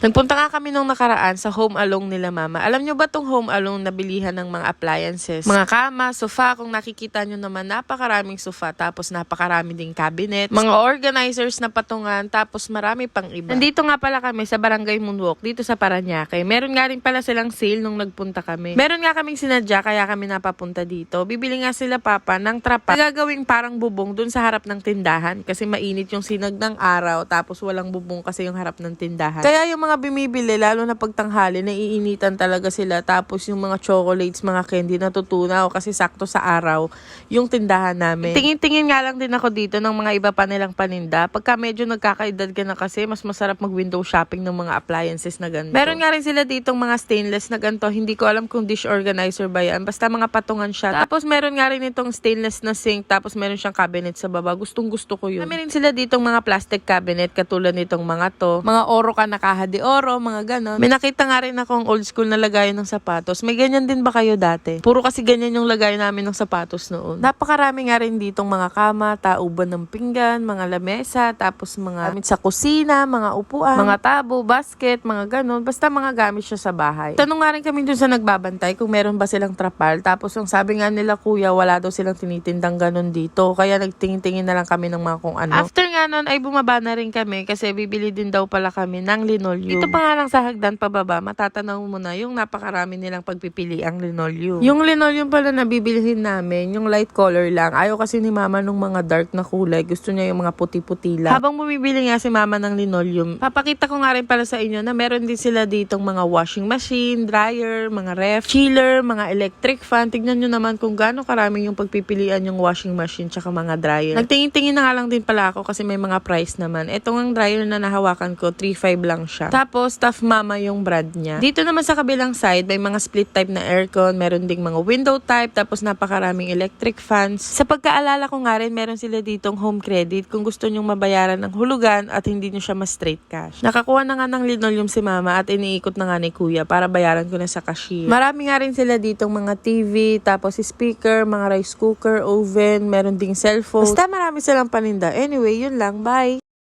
Nagpunta nga kami nung nakaraan sa home alone nila mama. Alam nyo ba tong home alone na bilihan ng mga appliances? Mga kama, sofa, kung nakikita nyo naman napakaraming sofa tapos napakarami ding cabinet. Mga organizers na patungan tapos marami pang iba. Nandito nga pala kami sa Barangay Moonwalk dito sa Paranaque. Meron nga rin pala silang sale nung nagpunta kami. Meron nga kaming sinadya kaya kami napapunta dito. Bibili nga sila papa ng trapa na gagawing parang bubong dun sa harap ng tindahan kasi mainit yung sinag ng araw tapos walang bubong kasi yung harap ng tindahan. Kaya yung mga bumibili lalo na pagtanghali naiinitan talaga sila tapos yung mga chocolates, mga candy natutunaw kasi sakto sa araw yung tindahan namin. Tingin-tingin nga lang din ako dito ng mga iba pa nilang paninda. Pagka medyo nagkakaedad ka na kasi mas masarap mag window shopping ng mga appliances na ganito. Meron nga rin sila ditong mga stainless na ganito. Hindi ko alam kung dish organizer ba yan. Basta mga patungan siya. Tapos meron nga rin itong stainless na sink. Tapos meron siyang cabinet sa baba. Gustong gusto ko yun. Rin sila ditong mga plastic cabinet katulad nitong mga to. Mga oro ka nakaha oro, mga ganon. May nakita nga rin akong old school na lagayan ng sapatos. May ganyan din ba kayo dati? Puro kasi ganyan yung lagay namin ng sapatos noon. Napakarami nga rin ditong mga kama, tauban ng pinggan, mga lamesa, tapos mga gamit sa kusina, mga upuan, mga tabo, basket, mga ganon. Basta mga gamit siya sa bahay. Tanong nga rin kami dun sa nagbabantay kung meron ba silang trapal. Tapos ang sabi nga nila kuya, wala daw silang tinitindang ganon dito. Kaya nagtingin-tingin na lang kami ng mga kung ano. After nga nun ay bumaba na rin kami kasi bibili din daw pala kami ng linoleum. Dito pa nga lang sa hagdan pababa, matatanaw mo na yung napakarami nilang pagpipili ang linoleum. Yung linoleum pala na bibilihin namin, yung light color lang. Ayaw kasi ni mama nung mga dark na kulay. Gusto niya yung mga puti-puti lang. Habang bumibili nga si mama ng linoleum, papakita ko nga rin pala sa inyo na meron din sila ditong mga washing machine, dryer, mga ref, chiller, mga electric fan. Tignan nyo naman kung gaano karami yung pagpipilian yung washing machine tsaka mga dryer. Nagtingin-tingin na nga lang din pala ako kasi may mga price naman. Ito ang dryer na nahawakan ko, 3.5 lang siya. Tapos, Tough Mama yung brand niya. Dito naman sa kabilang side, may mga split type na aircon, meron ding mga window type, tapos napakaraming electric fans. Sa pagkaalala ko nga rin, meron sila ditong home credit kung gusto nyong mabayaran ng hulugan at hindi nyo siya ma-straight cash. Nakakuha na nga ng linoleum si mama at iniikot na nga ni kuya para bayaran ko na sa cashier. Marami nga rin sila ditong mga TV, tapos speaker, mga rice cooker, oven, meron ding cellphone. Basta marami silang paninda. Anyway, yun lang. Bye!